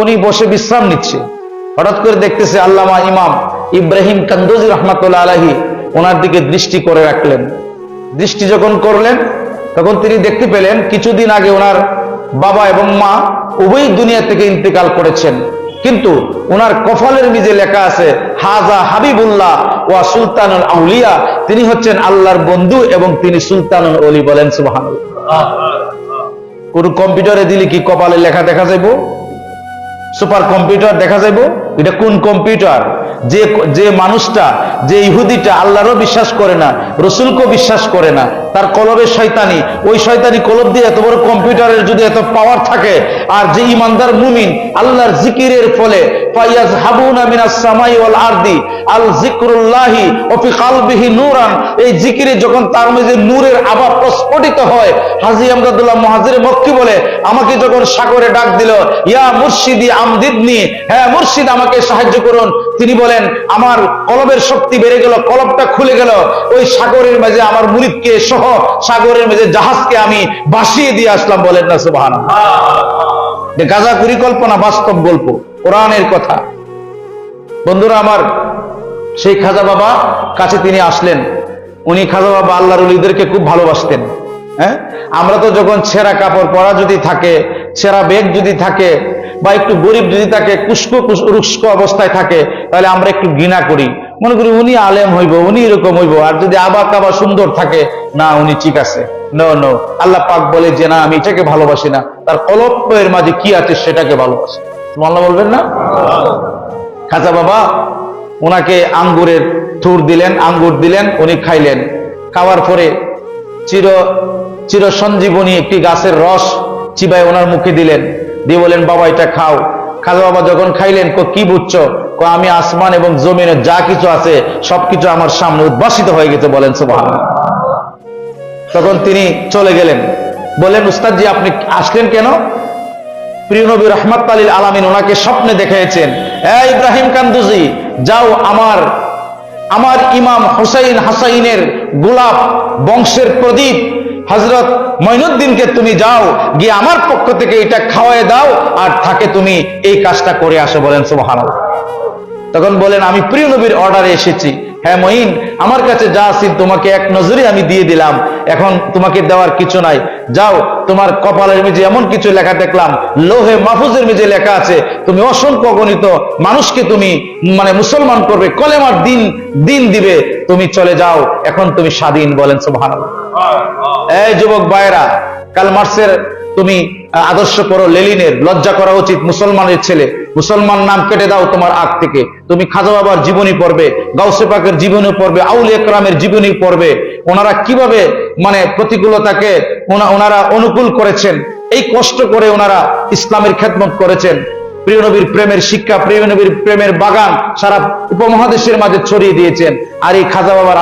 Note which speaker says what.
Speaker 1: উনি বসে বিশ্রাম নিচ্ছে। হঠাৎ করে দেখতেছে আল্লামা ইমাম ইব্রাহিম কান্দুজি রহমাতুল্লাহ আলাহি ওনার দিকে দৃষ্টি করে রাখলেন। দৃষ্টি যখন করলেন তখন তিনি দেখতে পেলেন কিছুদিন আগে ওনার বাবা এবং মা উভয় দুনিয়া থেকে ইন্তেকাল করেছেন। কিন্তু ওনার কফলের নিজে লেখা আছে হাজা হাবিবুল্লাহ ওয়া সুলতানুল আউলিয়া। তিনি হচ্ছেন আল্লাহর বন্ধু এবং তিনি সুলতানুল অলি বলেন সুবহান কোন কম্পিউটারে দিলে কি কপালে লেখা দেখা যাইবো? সুপার কম্পিউটার দেখা যাইব? এটা কোন কম্পিউটার? যে যে মানুষটা, যে ইহুদিটা আল্লাহরও বিশ্বাস করে না, রসুলকেও বিশ্বাস করে না। তার কলবের শয়তানি। ওই শয়তানি কলব দিয়ে এত বড় কম্পিউটারের যদি এত পাওয়ার থাকে, আর যে ইমানদার মুমিন, আল্লাহর জিকিরের ফলে ফাইয়াজ হাবুনা সামাই ওয়াল আরদি, আল জিকরুল্লাহি কালবিহি এই জিকিরে যখন তার মধ্যে নূরের হয়, হাজী আমদাদুল্লাহ মুহাজির মক্কি বলে, আমাকে যখন সাগরে ডাক দিল, ইয়া মুর্শিদি আমদিদনি হ্যাঁ মুর্শিদ, আমাকে সাহায্য করুন তিনি বলেন, আমার কলবের শক্তি বেড়ে গেল, কলবটা খুলে গেল। ওই সাগরের মাঝে আমার মুরিদকে সহ সাগরের মাঝে জাহাজকে আমি বাসিয়ে দিয়ে আসলাম বলেন না সুবাহান গাজা পরিকল্পনা বাস্তব গল্প, কোরআনের কথা। বন্ধুরা আমার, সেই খাজা বাবা কাছে তিনি আসলেন। উনি খাজা বাবা আল্লাহর উলিদেরকে খুব ভালোবাসতেন হ্যাঁ? আমরা তো যখন ছেঁড়া কাপড় পরা যদি থাকে, ছেঁড়া বেগ যদি থাকে, বা একটু গরিব যদি থাকে কুস্কো রুস্ক অবস্থায় থাকে, তাহলে আমরা একটু ঘৃণা করি। মনে করি উনি আলেম হইব, উনি এরকম হইব। আর যদি আবার কাবা সুন্দর থাকে, না, উনি ঠিক আছে। নো নো আল্লাহ পাক বলে যে, না, আমি এটাকে ভালোবাসি না। তার কলপ্পের মাঝে কি আছে সেটাকে ভালোবাসি। আল্লাহ বলবেন না? খাজা বাবা ওনাকে আঙ্গুরের থুর দিলেন, আঙ্গুর দিলেন, উনি খাইলেন। খাওয়ার পরে চির চির সঞ্জীবনী একটি গাছের রস চিবায় ওনার মুখে দিলেন। দিয়ে বলেন বাবা, এটা খাও। খাজা বাবা যখন খাইলেন কো বুঝছ? আমি আসমান এবং জমিনে যা কিছু আছে, সবকিছু আমার সামনে উদ্ভাসিত হয়ে গেছে বলেন সুবাহ তখন তিনি চলে গেলেন। বললেন, উস্তাদজি, আপনি আসলেন কেন? প্রিয় নবী রহমত আলীল আলামিন ওনাকে স্বপ্নে দেখিয়েছেন হ্যাঁ ইব্রাহিম কান্দুজি, যাও আমার আমার ইমাম হুসাইন হাসাইনের গোলাপ বংশের প্রদীপ হজরত মঈনুদ্দিনকে তুমি যাও, গিয়ে আমার পক্ষ থেকে এটা খাওয়াই দাও, আর থাকে তুমি এই কাজটা করে আসো, বলেন সুবহান তখন বলেন, আমি প্রিয় নবীর অর্ডারে এসেছি। হ্যাঁ মঈন, আমার কাছে যা আছিল তোমাকে এক নজরে আমি দিয়ে দিলাম। এখন তোমাকে দেওয়ার কিছু নাই। যাও, তোমার কপালের মেঝে এমন কিছু লেখা দেখলাম। লোহে মাহফুজের মেঝে লেখা আছে, তুমি অসংখ্য গণিত মানুষকে তুমি মানে মুসলমান করবে, কলেমার দিন দিন দিবে। তুমি চলে যাও, এখন তুমি স্বাধীন, বলেন সুবহান এই যুবক ভাইরা কাল মার্সের তুমি আদর্শ করো লেলিনের, লজ্জা করা উচিত মুসলমানের ছেলে। মুসলমান নাম কেটে দাও তোমার আগ থেকে। তুমি খাজা বাবার জীবনী পড়বে, গাউসে পাকের জীবনী পড়বে আউল একরামের জীবনী পড়বে। ওনারা কীভাবে মানে প্রতিকূলতাকে ওনা- ওনারা অনুকূল করেছেন, এই কষ্ট করে ওনারা ইসলামের খেদমত করেছেন। প্রিয় নবীর প্রেমের শিক্ষা, প্রিয় নবীর প্রেমের বাগান সারা উপমহাদেশের মাঝে ছড়িয়ে দিয়েছেন। আর এই খাজা বাবার